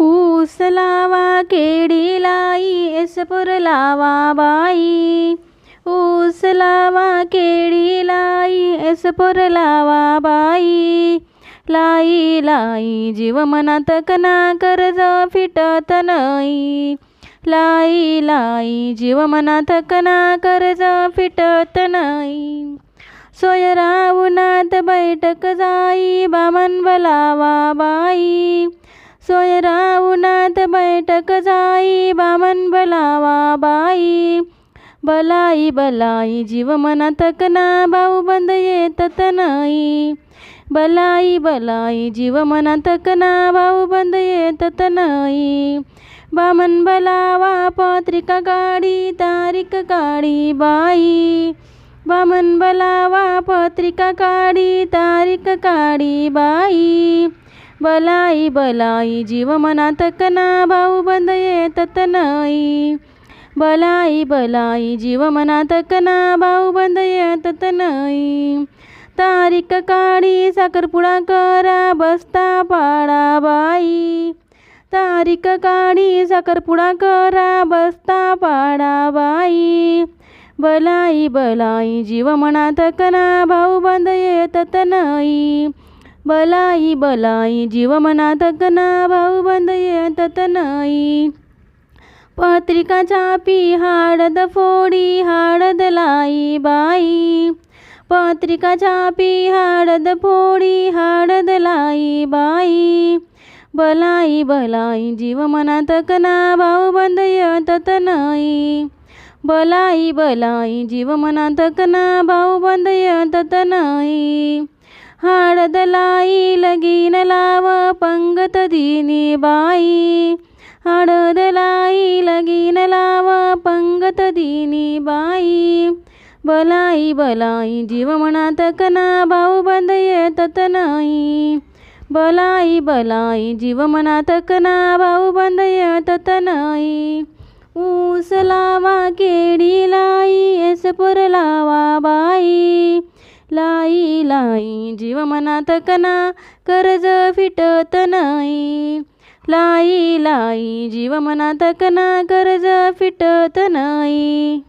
ऊस लावा केडी लाई एसपुर लावा बाई. ऊस लावा केडी लाई एसपुर लावा बाई. लाई लाई जीव मनात कना कर्ज फिटत नाही. लाई लाई जीव मनात कना कर्ज फिटत नाही. सोयरा उन्हात बैठक जाई बामन बलावा बाई. सोयरा उन्हात बैठक जाई बामन बलावा बाई. बलाई बलाई जीव मनात कना भाऊ बंद येतत नाही. बलाई बलाई जीव मनात कना भाऊ बंद येतत नाही. बामन बलावा पत्रिका काढी तारीख काढी बाई. बामन बलावा पत्रिका काढी तारीख काढी बाई. बलाई बलाई जीव मनात कना भाऊ बंद येतत नाही. बलाई बलाई जीव मनात कना भाऊ बंद येतत नाही. तारीख काढी साखरपुडा करा बसता पाडा बाई. तारीख काढी साखरपुडा करा बसता पाडा बाई. बलाई बलाई जीव मनात कना भाऊ बंद येतत नाही. बलाई बलाई जीव मना तकना भाऊ बंद येतत नाही पत्रिका छापी हाडद फोडी हाडद लाई बाई. पत्रिका छापी हाडद फोडी हाडद लाई बाई. बलाई बलाई जीव मना तकना भाऊ बंद येतत नाही बलाई बलाई जीव मना तकना भाऊ बंद येतत नाही हाडदलाई लगीन लाव पंगत दिनी बाई हाडदलाई लगीन लाव पंगत दिनी बाई बलाई बलाई जीव मनात कना भाऊ बंद येतत नाही बलाई बलाई जीव मनात कना भाऊ बंद येतत नाही ऊस लावा केडी लाई एसपुर लावा बाई लाई लाई जीव मनात कना कर्ज फिटत नाही. लाई लाई जीव मनात कना कर्ज फिटत नाही.